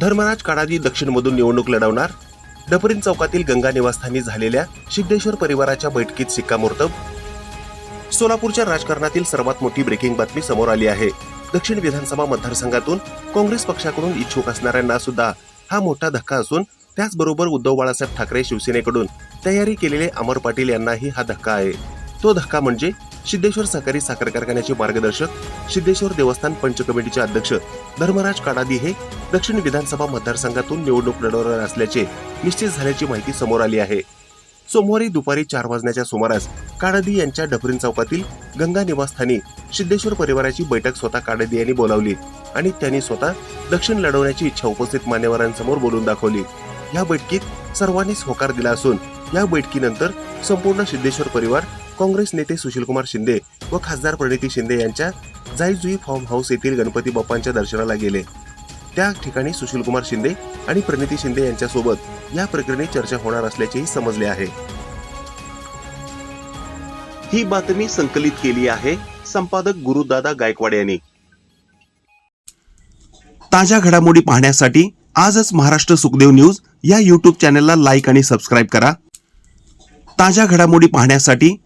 धर्मराज काडादी दक्षिणमधून निवडणूक लढवणार. डपरीन चौकातील गंगा निवासस्थानी झालेल्या सिद्धेश्वर परिवाराच्या बैठकीत शिक्कामोर्तब सोलापूरच्या राजकारणातील सर्वात मोठी ब्रेकिंग बातमी समोर आली आहे. दक्षिण विधानसभा मतदारसंघातून काँग्रेस पक्षाकडून इच्छुक असणाऱ्यांना सुद्धा हा मोठा धक्का असून त्याचबरोबर उद्धव बाळासाहेब ठाकरे शिवसेनेकडून तयारी केलेले अमर पाटील यांनाही हा धक्का आहे. तो धक्का म्हणजे सिद्धेश्वर सहकारी साखर कारखान्याचे मार्गदर्शक सिद्धेश्वर देवस्थान पंच कमिटीचे अध्यक्ष धर्मराज काडादी हे दक्षिण विधानसभा मतदारसंघातून निवडणूक लढवणार असल्याचे निश्चित झाल्याची माहिती समोर आली आहे. सोमवारी दुपारी चार वाजण्याच्या सुमारास काडादी यांच्या डफरीन चौकातील गंगा निवासस्थानी सिद्धेश्वर परिवाराची बैठक स्वतः काडादी यांनी बोलावली आणि त्यांनी स्वतः दक्षिण लढवण्याची इच्छा उपस्थित मान्यवरांसमोर बोलून दाखवली. या बैठकीत सर्वांनीच होकार दिला असून या बैठकीनंतर संपूर्ण सिद्धेश्वर परिवार काँग्रेस नेते सुशीलकुमार शिंदे व खासदार प्रणिती शिंदे यांच्या जाईजुई फार्म हाऊस येथील गणपती बाप्पांच्या दर्शनाला गेले. त्या ठिकाणी सुशीलकुमार शिंदे आणि प्रणिती शिंदे यांच्यासोबत या प्रकरणी चर्चा होणार असल्याचेही समजले आहे. ही बातमी संकलित केली आहे संपादक गुरुदादा गायकवाड यांनी. ताज्या घडामोडी पाहण्यासाठी आजच महाराष्ट्र सुखदेव न्यूज या यूट्यूब चॅनलला लाईक आणि सबस्क्राईब करा. ताज्या घडामोडी पाहण्यासाठी